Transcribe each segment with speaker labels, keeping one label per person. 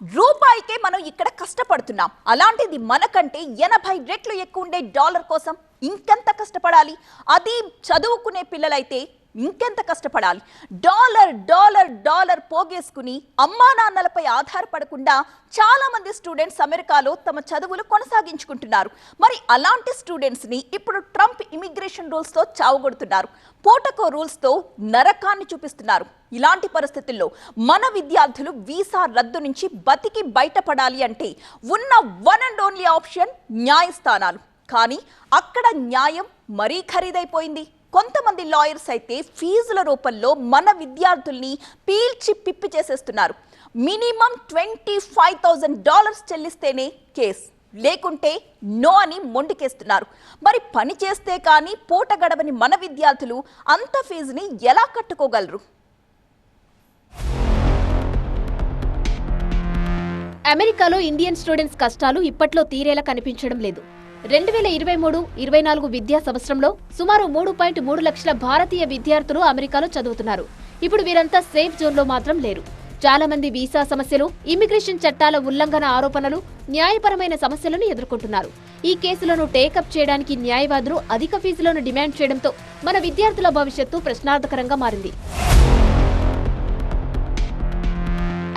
Speaker 1: రూపాయికే మనం ఇక్కడ కష్టపడుతున్నాం. అలాంటిది మనకంటే ఎనభై రెట్లు ఎక్కువ ఉండే డాలర్ కోసం ఇంకెంత కష్టపడాలి? అది చదువుకునే పిల్లలైతే ఇంకెంత కష్టపడాలి? డాలర్ డాలర్ డాలర్ పోగేసుకుని అమ్మా నాన్నలపై ఆధారపడకుండా చాలా మంది స్టూడెంట్స్ అమెరికాలో తమ చదువులు కొనసాగించుకుంటున్నారు. మరి అలాంటి స్టూడెంట్స్ని ఇప్పుడు ట్రంప్ ఇమిగ్రేషన్ రూల్స్తో చావగొడుతున్నారు. పోటకో రూల్స్తో నరకాన్ని చూపిస్తున్నారు. ఇలాంటి పరిస్థితుల్లో మన విద్యార్థులు వీసా రద్దు నుంచి బతికి బయటపడాలి అంటే ఉన్న వన్ అండ్ ఓన్లీ ఆప్షన్ న్యాయస్థానాలు. కానీ అక్కడ న్యాయం మరీ ఖరీదైపోయింది. కొంతమంది లాయర్స్ అయితే ఫీజుల రూపంలో మన విద్యార్థుల్ని పీల్చి పిప్పి చేసేస్తున్నారు. Minimum twenty five thousand dollars చెల్లిస్తేనే case. లేకుంటే నో అని మొండికేస్తున్నారు. మరి పని చేస్తే కానీ పూట గడవని మన విద్యార్థులు అంత ఫీజుని ఎలా కట్టుకోగలరు?
Speaker 2: అమెరికాలో ఇండియన్ స్టూడెంట్స్ కష్టాలు ఇప్పట్లో తీరేలా కనిపించడం లేదు. రెండు వేల ఇరవై మూడు ఇరవై నాలుగు విద్యా సంవత్సరంలో సుమారు మూడు పాయింట్ మూడు లక్షల భారతీయ విద్యార్థులు అమెరికాలో చదువుతున్నారు. ఇప్పుడు వీరంతా సేఫ్ జోన్లో మాత్రం లేరు. చాలా మంది వీసా సమస్యలు ఇమిగ్రేషన్ చట్టాల ఉల్లంఘన ఆరోపణలు న్యాయపరమైన సమస్యలను ఎదుర్కొంటున్నారు. ఈ కేసులను టేకప్ చేయడానికి న్యాయవాదులు అధిక ఫీజులను డిమాండ్ చేయడంతో మన విద్యార్థుల భవిష్యత్తు ప్రశ్నార్థకరంగా మారింది.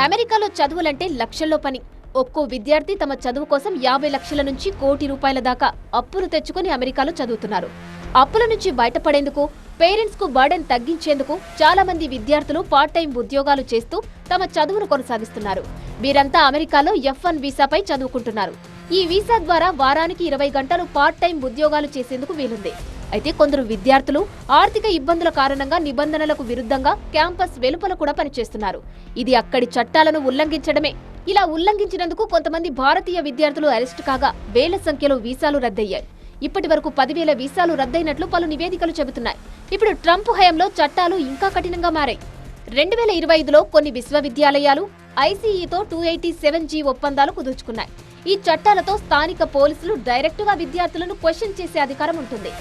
Speaker 2: అమెరికాలో చదువులంటే లక్షల్లో పని. ఒక్కో విద్యార్థి తమ చదువు కోసం యాభై లక్షల నుంచి కోటి రూపాయల దాకా అప్పులు తెచ్చుకుని అమెరికాలో చదువుతున్నారు. అప్పుల నుంచి బయటపడేందుకు పేరెంట్స్కు బర్డెన్ తగ్గించేందుకు చాలా మంది విద్యార్థులు పార్ట్ టైం ఉద్యోగాలు చేస్తూ తమ చదువును కొనసాగిస్తున్నారు. వీరంతా అమెరికాలో ఎఫ్ వన్ వీసాపై చదువుకుంటున్నారు. ఈ వీసా ద్వారా వారానికి ఇరవై గంటలు పార్ట్ టైం ఉద్యోగాలు చేసేందుకు వీలుంది. అయితే కొందరు విద్యార్థులు ఆర్థిక ఇబ్బందుల కారణంగా నిబంధనలకు విరుద్ధంగా క్యాంపస్ వెలుపల కూడా పనిచేస్తున్నారు. ఇది అక్కడి చట్టాలను ఉల్లంఘించడమే. ఇలా ఉల్లంఘించినందుకు కొంతమంది భారతీయ విద్యార్థులు అరెస్టు కాగా వేల సంఖ్యలో వీసాలు రద్దయ్యాయి. ఇప్పటి వరకు పదివేల వీసాలు రద్దయినట్లు పలు నివేదికలు చెబుతున్నాయి. ఇప్పుడు ట్రంప్ హయాంలో చట్టాలు ఇంకా కఠినంగా మారాయి. రెండు వేల ఇరవై ఐదులో కొన్ని విశ్వవిద్యాలయాలు ఐసీఈతో టూ ఎయిటీ సెవెన్ జీ ఒప్పందాలు కుదుర్చుకున్నాయి. ఈ చట్టాలతో స్థానిక పోలీసులు డైరెక్టుగా విద్యార్థులను క్వశ్చన్ చేసే అధికారం ఉంటుంది.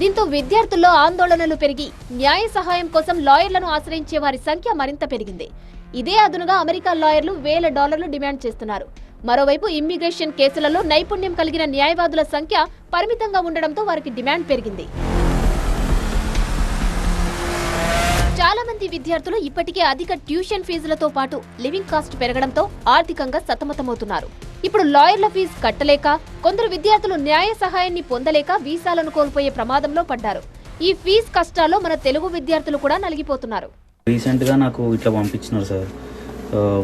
Speaker 2: దీంతో విద్యార్థుల్లో ఆందోళనలు పెరిగి న్యాయ సహాయం కోసం లాయర్లను ఆశ్రయించే వారి సంఖ్య మరింత పెరిగింది. ఇదే అదునుగా అమెరికా లాయర్లు వేల డాలర్లు డిమాండ్ చేస్తున్నారు. మరోవైపు ఇమ్మిగ్రేషన్ కేసులలో నైపుణ్యం కలిగిన న్యాయవాదుల సంఖ్య పరిమితంగా ఉండడంతో వారికి డిమాండ్ పెరిగింది. చాలా మంది విద్యార్థులు ఇప్పటికే అధిక ట్యూషన్ ఫీజులతో పాటు లివింగ్ కాస్ట్ పెరగడంతో ఆర్థికంగా సతమతమవుతున్నారు. ఇప్పుడు లాయర్ల ఫీజు కట్టలేక కొందరు విద్యార్థులు న్యాయ సహాయాన్ని పొందలేక వీసాలను కోల్పోయే ప్రమాదంలో పడ్డారు. ఈ ఫీజు కష్టాల్లో మన తెలుగు విద్యార్థులు కూడా నలిగిపోతున్నారు.
Speaker 3: రీసెంట్గా నాకు ఇట్లా పంపించినారు సార్.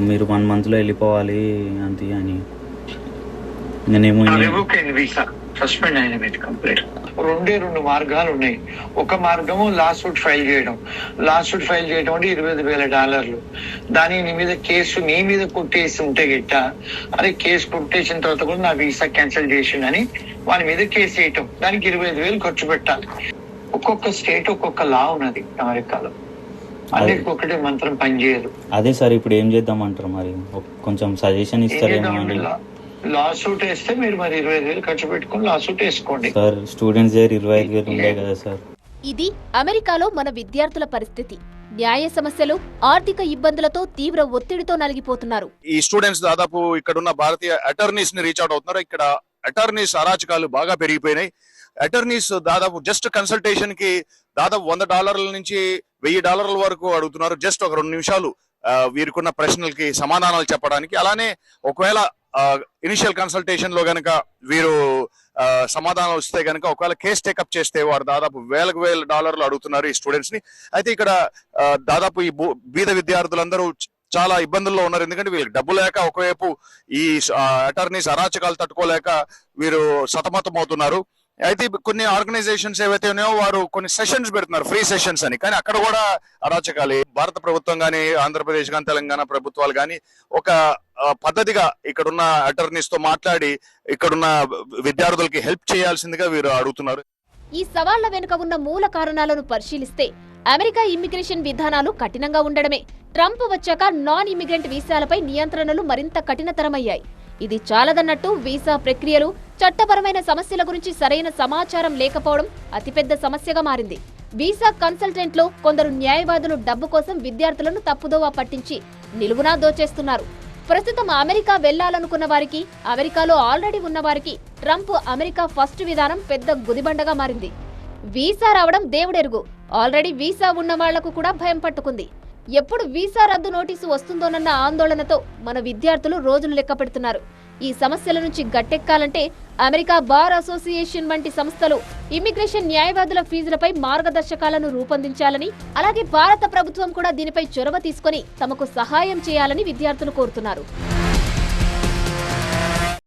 Speaker 3: మీరు వన్ మంత్లో వెళ్ళిపోవాలి అంతే అని. నేనేమో
Speaker 4: సస్పెండ్ అయిన మీద కంప్లీట్. రెండే రెండు మార్గాలు ఉన్నాయి. ఒక మార్గము లా సూట్ ఫైల్ చేయడం. లా సూట్ ఫైల్ చేయడం అంటే ఇరవై ఐదు వేల డాలర్లు. దాని నీ మీద కేసు నీ మీద కొట్టేసి ఉంటే గిట్ట అదే కేసు కొట్టేసిన తర్వాత కూడా నా వీసా క్యాన్సిల్ చేసిండని వాని మీద కేసు వేయటం. దానికి ఇరవై ఐదు వేలు ఖర్చు పెట్టాలి. ఒక్కొక్క స్టేట్ ఒక్కొక్క లా ఉన్నది అమెరికాలో. అన్నిటికీ ఒకటే మంత్రం పనిచేయదు.
Speaker 3: అదే సార్ ఇప్పుడు ఏం చేద్దామంటారు మరి? ఒక- కొంచెం సజెషన్ ఇస్తారేమో అని
Speaker 4: లా సూట్ వేస్తే మీరు మరి ఇరవై ఐదు వేలు ఖర్చు పెట్టుకుని లా సూట్ వేసుకోండి.
Speaker 3: సార్ స్టూడెంట్స్ దగ్గర ఇరవై ఐదు వేలు ఉండే కదా సార్.
Speaker 2: ఇది అమెరికాలో మన విద్యార్థుల పరిస్థితి. న్యాయ సమస్యలు ఆర్థిక ఇబ్బందులతో తీవ్ర ఒత్తిడితో నలిగిపోతున్నారు.
Speaker 5: ఈ స్టూడెంట్స్ దాదాపు ఇక్కడ ఉన్న భారతీయ అటార్నీస్ని రీచ్ అవుట్ అవుతున్నారు. ఇక్కడ అటార్నీస్ అరాచకాలు బాగా పెరిగిపోయినాయి. అటార్నీస్ దాదాపు జస్ట్ కన్సల్టేషన్కి దాదాపు వంద డాలర్ల నుంచి వెయ్యి డాలర్ల వరకు అడుగుతున్నారు. జస్ట్ ఒక రెండు నిమిషాలు వీరికున్న ప్రశ్నలకి సమాధానాలు చెప్పడానికి. అలానే ఒకవేళ ఇనిషియల్ కన్సల్టేషన్లో గనక వీరు సమాధానం వస్తే గనక ఒకవేళ కేసు టేకప్ చేస్తే వారు దాదాపు వేలకు వేల డాలర్లు అడుగుతున్నారు ఈ స్టూడెంట్స్ని. అయితే ఇక్కడ దాదాపు ఈ బీద విద్యార్థులందరూ చాలా ఇబ్బందుల్లో ఉన్నారు. ఎందుకంటే వీళ్ళకి డబ్బు లేక ఒకవైపు ఈ అటార్నీస్ అరాచకాలు తట్టుకోలేక వీరు సతమతం అవుతున్నారు అయితే కొన్ని ఆర్గనైజేషన్స్ ఏవైతే ఉన్నాయో వారు కొన్ని సెషన్స్ పెడుతున్నారు ఫ్రీ సెషన్స్ అని. కానీ అక్కడ కూడా అరాచకాలే. భారత ప్రభుత్వం కానీ ఆంధ్రప్రదేశ్ కానీ తెలంగాణ ప్రభుత్వాలు కానీ ఒక పద్ధతిగా ఇక్కడున్న అటర్నీస్తో మాట్లాడి ఇక్కడున్న విద్యార్థులకి హెల్ప్ చేయాల్సిందిగా వీరు అడుగుతున్నారు.
Speaker 2: ఈ సవాళ్ళ వెనుక ఉన్న మూల కారణాలను పరిశీలిస్తే అమెరికా ఇమ్మిగ్రేషన్ విధానాలు కఠినంగా ఉండడమే. ట్రంప్ వచ్చాక నాన్ ఇమిగ్రెంట్ వీసాలపై నియంత్రణలు మరింత కఠినతరమయ్యాయి. ఇది చాలదన్నట్టు వీసా ప్రక్రియలు చట్టపరమైన సమస్యల గురించి సరైన సమాచారం లేకపోవడం అతిపెద్ద సమస్యగా మారింది. వీసా కన్సల్టెంట్లో కొందరు న్యాయవాదులు డబ్బు కోసం విద్యార్థులను తప్పుదోవ పట్టించి నిలువునా దోచేస్తున్నారు. ప్రస్తుతం అమెరికా వెళ్ళాలనుకున్న వారికి అమెరికాలో ఆల్రెడీ ఉన్న వారికి ట్రంప్ అమెరికా ఫస్ట్ విధానం పెద్ద గుదిబండగా మారింది. వీసా రావడం దేవుడెరుగు. ఆల్రెడీ వీసా ఉన్న వాళ్ళకు కూడా భయం పట్టుకుంది. ఎప్పుడు వీసా రద్దు నోటీసు వస్తుందోనన్న ఆందోళనతో మన విద్యార్థులు రోజులు లెక్క పెడుతున్నారు. ఈ సమస్యల నుంచి గట్టెక్కాలంటే అమెరికా బార్ అసోసియేషన్ వంటి సంస్థలు ఇమ్మిగ్రేషన్ న్యాయవాదుల ఫీజులపై మార్గదర్శకాలను రూపొందించాలని అలాగే భారత ప్రభుత్వం కూడా దీనిపై చొరవ తీసుకొని తమకు సహాయం చేయాలని విద్యార్థులు కోరుతున్నారు.